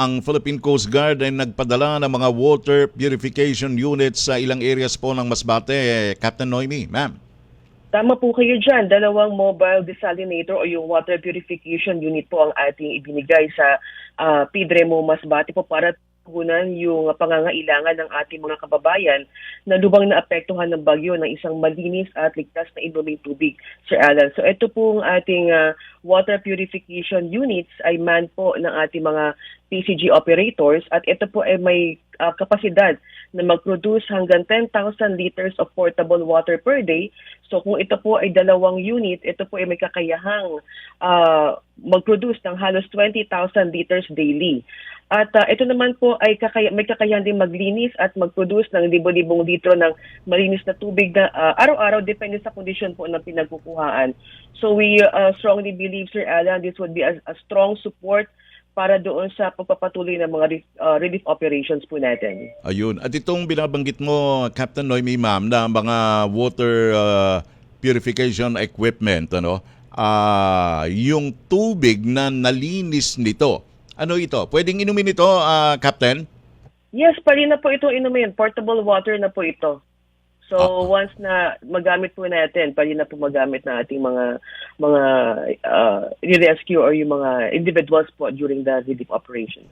ang Philippine Coast Guard ay nagpadala ng mga water purification units sa ilang areas po ng Masbate. Captain Noemi, ma'am. Tama po kayo dyan. Dalawang mobile desalinator o yung water purification unit po ang ating ibinigay sa uh, Pidremo Masbate po para tugunan yung pangangailangan ng ating mga kababayan na lubang naapektuhan ng bagyo ng isang malinis at ligtas na inuming tubig, Sir Alan. So ito pong ating uh, water purification units ay man po ng ating mga PCG operators at ito po ay may uh, kapasidad na mag-produce hanggang 10,000 liters of portable water per day. So kung ito po ay dalawang unit, ito po ay may kakayahang uh, mag-produce ng halos 20,000 liters daily. At uh, ito naman po ay kakaya, may kakayahan din maglinis at mag-produce ng libo-libong litro ng malinis na tubig na uh, araw-araw depende sa kondisyon po ng pinagkukuhaan. So we uh, strongly believe, Sir Alan, this would be a, a strong support para doon sa pagpapatuloy ng mga relief, uh, relief operations po natin. Ayun. At itong binabanggit mo, Captain Noemi, ma'am, na mga water uh, purification equipment, ano, ah, yung tubig na nalinis nito, ano ito? Pwedeng inumin ito, ah, Captain? Yes, pwede na po ito inumin. Portable water na po ito. So Ah. once na magamit po natin, pwede na po magamit na ating mga mga uh, rescue or yung mga individuals po during the relief operation.